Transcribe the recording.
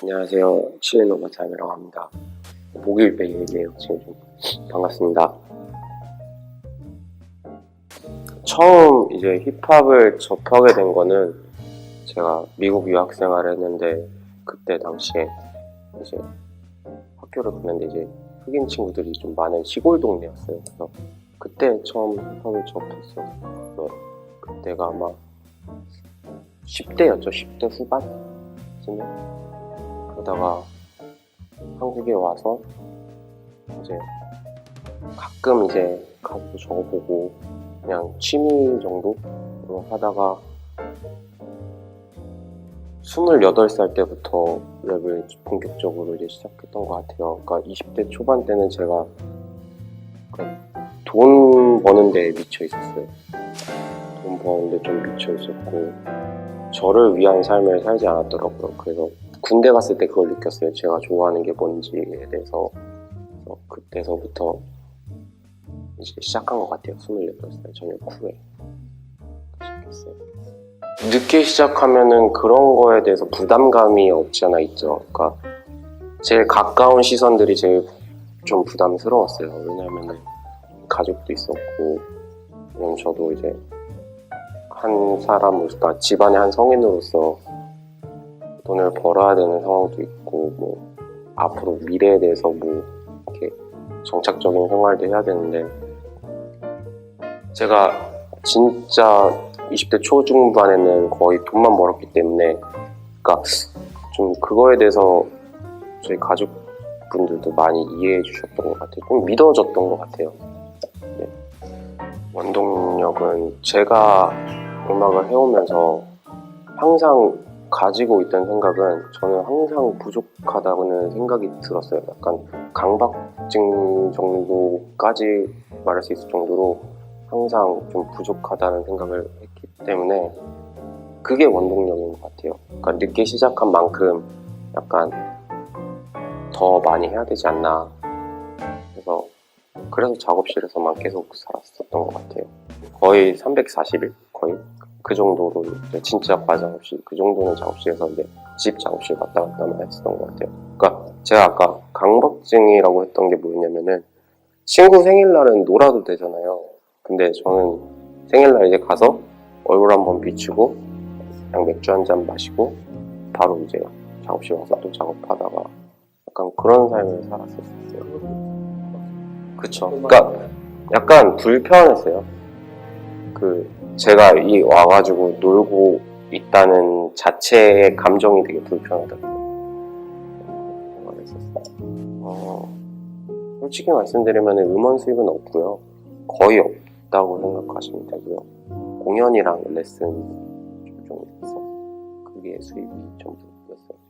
안녕하세요. 치즈노바 타임이라고 합니다. 목요일 매일이에요. 지금 좀 반갑습니다. 처음 이제 힙합을 접하게 된 거는 제가 미국 유학 생활을 했는데 그때 당시에 이제 학교를 보는데 이제 흑인 친구들이 좀 많은 시골 동네였어요. 그래서 그때 처음 힙합을 접했어요. 그때가 아마 10대였죠. 10대 후반쯤에 그러다가 한국에 와서 이제 가끔 이제 가서 적어보고 그냥 취미 정도로 하다가 28살 때부터 랩을 본격적으로 이제 시작했던 것 같아요. 그러니까 20대 초반 때는 제가 그돈 버는 데 미쳐 있었어요. 돈 버는 데 좀 미쳐 있었고 저를 위한 삶을 살지 않았더라고요. 그래서 군대 갔을 때 그걸 느꼈어요. 제가 좋아하는 게 뭔지에 대해서. 그래서 그때서부터 이제 시작한 것 같아요. 28살 저녁 후에 시작했어요. 늦게 시작하면은 그런 거에 대해서 부담감이 없지 않아 있죠. 그러니까 제일 가까운 시선들이 제일 좀 부담스러웠어요. 왜냐면은 가족도 있었고, 왜냐면 저도 이제 한 사람으로서, 그러니까 집안의 한 성인으로서 돈을 벌어야 되는 상황도 있고, 뭐, 앞으로 미래에 대해서 뭐, 이렇게 정착적인 생활도 해야 되는데, 제가 진짜 20대 초중반에는 거의 돈만 벌었기 때문에, 그러니까 좀 그거에 대해서 저희 가족분들도 많이 이해해 주셨던 것 같아요. 좀 믿어줬던 것 같아요. 네. 원동력은 제가 음악을 해오면서 항상 가지고 있던 생각은 저는 항상 부족하다는 생각이 들었어요. 약간 강박증 정도까지 말할 수 있을 정도로 항상 좀 부족하다는 생각을 했기 때문에 그게 원동력인 것 같아요. 그러니까 늦게 시작한 만큼 약간 더 많이 해야 되지 않나. 그래서 그래서 작업실에서만 계속 살았었던 것 같아요. 거의 340일 거의 그 정도로 진짜 과장 없이 그 정도는 작업실에서 이제 집 작업실 왔다 갔다만 했었던 것 같아요. 그러니까 제가 아까 강박증이라고 했던 게 뭐였냐면은 친구 생일날은 놀아도 되잖아요. 근데 저는 생일날 이제 가서 얼굴 한번 비추고 그냥 맥주 한 잔 마시고 바로 이제 작업실 와서 또 작업하다가 약간 그런 삶을 살았었어요. 그쵸. 그러니까 약간 불편했어요. 그 제가 이 와가지고 놀고 있다는 자체의 감정이 되게 불편하더라고요. 어, 솔직히 말씀드리면 음원 수입은 없고요. 거의 없다고 생각하시면 되고요. 공연이랑 레슨 좀 있어. 그게 수입이 전부였어요.